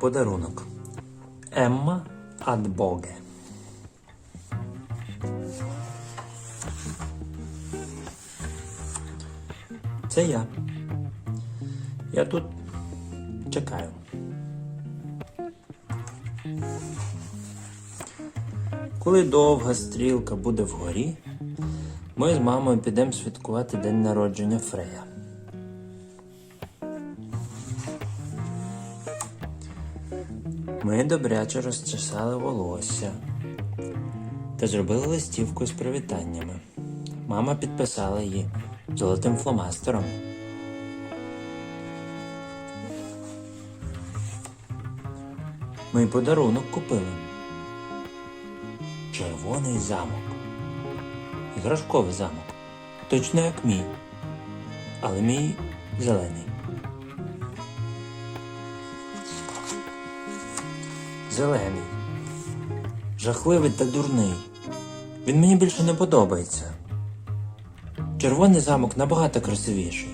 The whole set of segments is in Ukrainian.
Подарунок. Емма ад Боге. Це я. Я тут чекаю. Коли довга стрілка буде вгорі, ми з мамою підемо святкувати день народження Фрея. Ми добряче розчесали волосся та зробили листівку з привітаннями. Мама підписала її золотим фломастером. Ми подарунок купили. Червоний замок. Іграшковий замок. Точно як мій. Але мій зелений. Зелений. Жахливий та дурний. Він мені більше не подобається. Червоний замок набагато красивіший.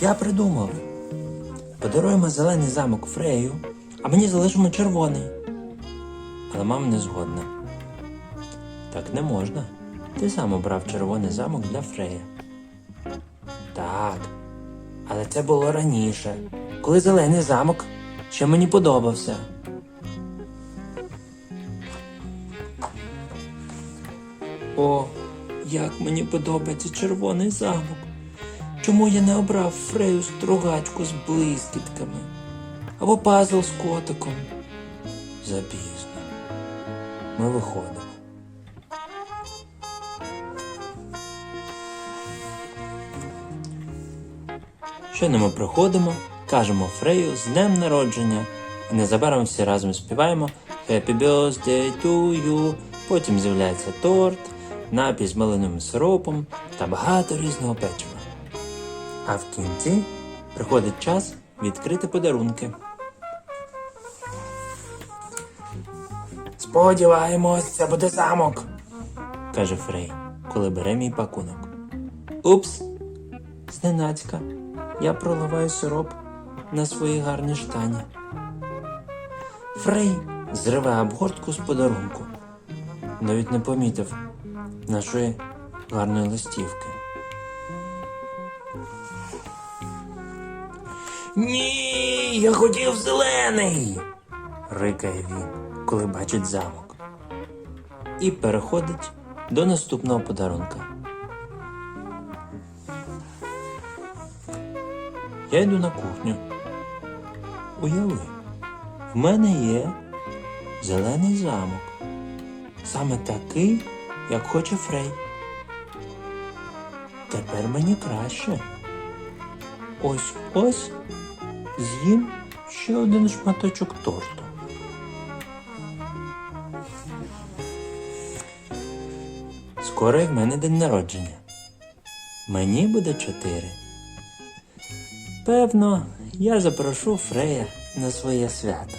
Я придумав. Подаруємо зелений замок Фрею, а мені залишимо червоний. Але мама не згодна. Так не можна. Ти сам обрав червоний замок для Фрея. Так. Це було раніше, коли зелений замок ще мені подобався. О, як мені подобається червоний замок. Чому я не обрав Фрею стругачку з блискітками? Або пазл з котиком? Запізно. Ми виходимо. Щойно ми приходимо, кажемо Фрею з днем народження, і незабаром всі разом співаємо Happy Birthday to you. Потім з'являється торт, напій з малиновим сиропом та багато різного печива. А в кінці приходить час відкрити подарунки. Сподіваємось, це буде замок, каже Фрей, коли бере мій пакунок. Упс, зненацька, я проливаю сироп на свої гарні штані. Фрей зриває обгортку з подарунку. Навіть не помітив нашої гарної листівки. Ні, я хотів зелений. рикає він, коли бачить замок. І переходить до наступного подарунка. Я йду на кухню. Уяви, в мене є зелений замок. Саме такий, як хоче Фрей. Тепер мені краще. Ось ось з'їм ще один шматочок торту. Скоро в мене день народження. Мені буде чотири. Певно, я запрошу Фрея на своє свято.